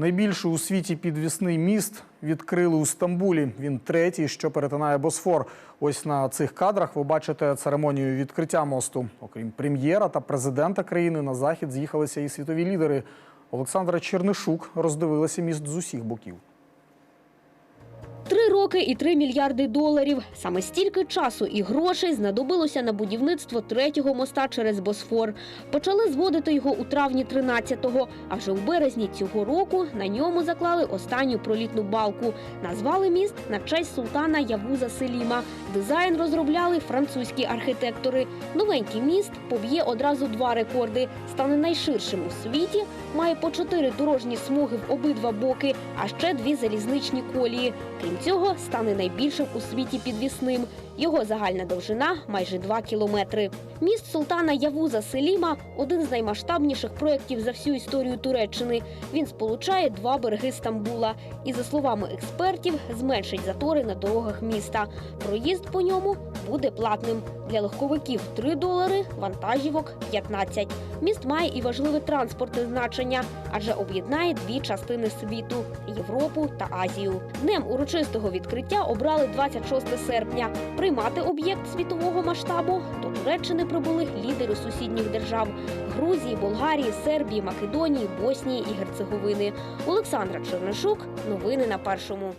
Найбільший у світі підвісний міст відкрили у Стамбулі. Він третій, що перетинає Босфор. Ось на цих кадрах ви бачите церемонію відкриття мосту. Окрім прем'єра та президента країни, на захід з'їхалися і світові лідери. Олександра Чернишук роздивилася міст з усіх боків. Три роки і три мільярди доларів. Саме стільки часу і грошей знадобилося на будівництво третього моста через Босфор. Почали зводити його у травні 13-го, а вже у березні цього року на ньому заклали останню пролітну балку. Назвали міст на честь султана Явуза Селіма. Дизайн розробляли французькі архітектори. Новенький міст поб'є одразу два рекорди. Стане найширшим у світі, має по чотири дорожні смуги в обидва боки, а ще дві залізничні колії. Крім цього, стане найбільшим у світі підвісним. Його загальна довжина майже 2 кілометри. Міст султана Явуза Селіма один з наймасштабніших проєктів за всю історію Туреччини. Він сполучає два береги Стамбула і, за словами експертів, зменшить затори на дорогах міста. Проїзд по ньому буде платним. Для легковиків 3 долари, вантажівок 15. Міст має і важливе транспортне значення, адже об'єднає дві частини світу Європу та Азію. Днем урочистого відкриття обрали 26 серпня. Приймати об'єкт світового масштабу до Туреччини прибули лідери сусідніх держав Грузії, Болгарії, Сербії, Македонії, Боснії і Герцеговини. Олександра Чернишук. Новини на першому.